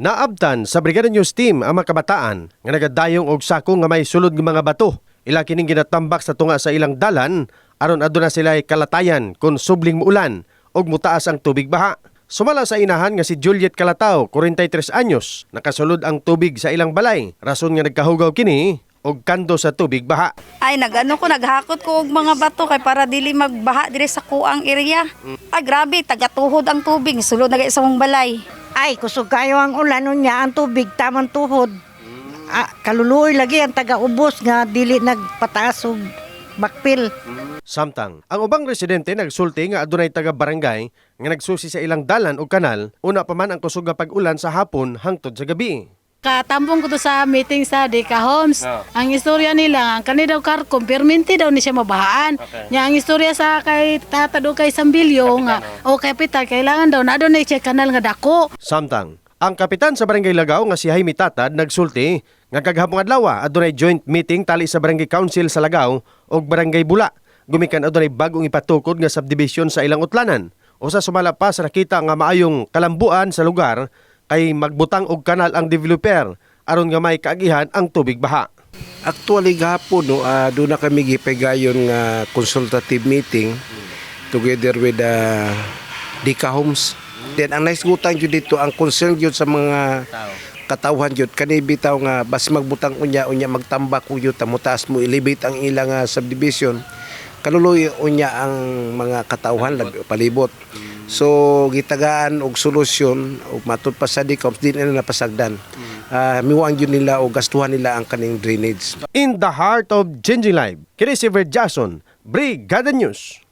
Naabtan sa Brigada News Team ang mga kabataan nga nagadayong og sako nga may sulod nga mga bato. Ila kining ginatambak sa tunga sa ilang dalan aron aduna sila kalatayan kung subling muulan og mutaas ang tubig baha. Sumala sa inahan nga si Juliet Calatao, 43 anyos, nakasulod ang tubig sa ilang balay. Rason nga nagkahugaw kini og kando sa tubig baha. Ay, nagano ko, naghakot ko og mga bato kay para dili magbaha dire sa kuang area. Ay, grabe, tagatuhod ang tubig, sulod na sa mong balay. Ay, kusog kayo ang ulan niya ang tubig tamang tuhod. Ah, kaluluoy lagi ang taga-ubos nga dili nagpataas og bakpil. Samtang, ang ubang residente nagsulti nga adunay taga barangay nga nagsusi sa ilang dalan o kanal, una pa man ang kusog nga pag-ulan sa hapon hangtod sa gabi. Katambong ko to sa meeting sa Deka Homes. Ang istorya nila, ang kani daw karkom, perminti daw ni siya mabahaan. Nya ang istorya sa kay tata do kay Sambilyo nga o kapital kailangan daw na doon na siya kanal nga dako. Samtang, ang kapitan sa barangay Lagaw nga si Jaime Tatad nagsulti nga kaghapong adlaw adunay joint meeting tali sa barangay council sa Lagaw ug barangay Bula. Gumikan adunay bagong ipatukod nga subdivision sa ilang utlanan. Usa sumala pa sa nakita nga maayong kalambuan sa lugar kay magbutang og kanal ang developer aron nga may kaagihan ang tubig baha. Actually gahapon no, ah, doon na kami gipegayon nga consultative meeting together with the Dika Homes. Then ang nice gutang jud dito ang concern jud sa mga katawhan jud kani bitaw nga bas magbutang unya unya magtambak uyo tamutas mo elevate ang ilang ah, subdivision kaluloy unya ang mga katawhan palibot. So gitagaan og solusyon og matud pa sa Dika Homes di nila napasagdan. Ah, miwang yun nila o gastuhan nila ang kaning drainage. In the heart of changing life, kini si Ver Jason, Brigada News.